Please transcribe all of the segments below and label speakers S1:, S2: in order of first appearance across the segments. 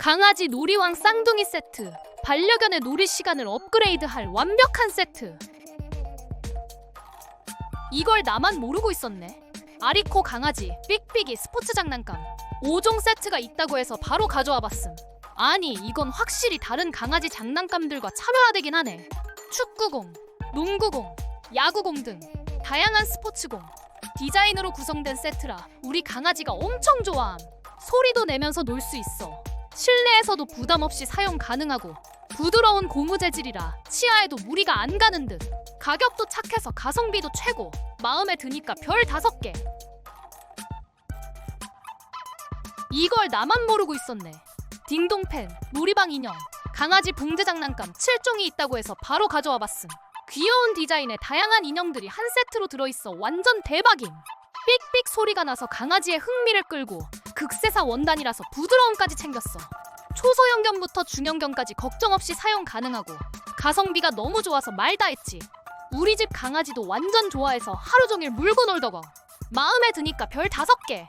S1: 강아지 놀이왕 쌍둥이 세트. 반려견의 놀이 시간을 업그레이드할 완벽한 세트. 이걸 나만 모르고 있었네. 아리코 강아지, 삑삑이 스포츠 장난감. 5종 세트가 있다고 해서 바로 가져와 봤음. 아니, 이건 확실히 다른 강아지 장난감들과 차별화되긴 하네. 축구공, 농구공, 야구공 등 다양한 스포츠공. 디자인으로 구성된 세트라 우리 강아지가 엄청 좋아함. 소리도 내면서 놀 수 있어. 실내에서도 부담 없이 사용 가능하고 부드러운 고무 재질이라 치아에도 무리가 안 가는 듯. 가격도 착해서 가성비도 최고. 마음에 드니까 별 다섯 개. 이걸 나만 모르고 있었네. 딩동팬, 놀이방 인형, 강아지 붕대 장난감 7종이 있다고 해서 바로 가져와 봤음. 귀여운 디자인의 다양한 인형들이 한 세트로 들어있어 완전 대박임. 삑삑 소리가 나서 강아지의 흥미를 끌고 극세사 원단이라서 부드러움까지 챙겼어. 초소형견부터 중형견까지 걱정 없이 사용 가능하고 가성비가 너무 좋아서 말다 했지. 우리 집 강아지도 완전 좋아해서 하루 종일 물고 놀더거. 마음에 드니까 별 다섯 개.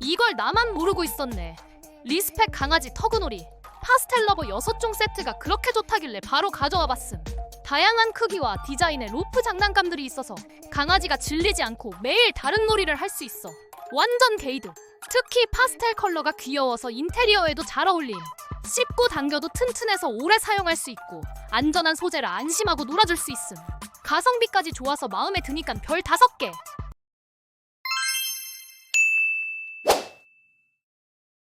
S1: 이걸 나만 모르고 있었네. 리스펙 강아지 터그놀이 파스텔 러버 6종 세트가 그렇게 좋다길래 바로 가져와 봤음. 다양한 크기와 디자인의 로프 장난감들이 있어서 강아지가 질리지 않고 매일 다른 놀이를 할 수 있어. 완전 게이드. 특히 파스텔 컬러가 귀여워서 인테리어에도 잘 어울림. 씹고 당겨도 튼튼해서 오래 사용할 수 있고 안전한 소재라 안심하고 놀아줄 수 있음. 가성비까지 좋아서 마음에 드니깐 별 다섯 개.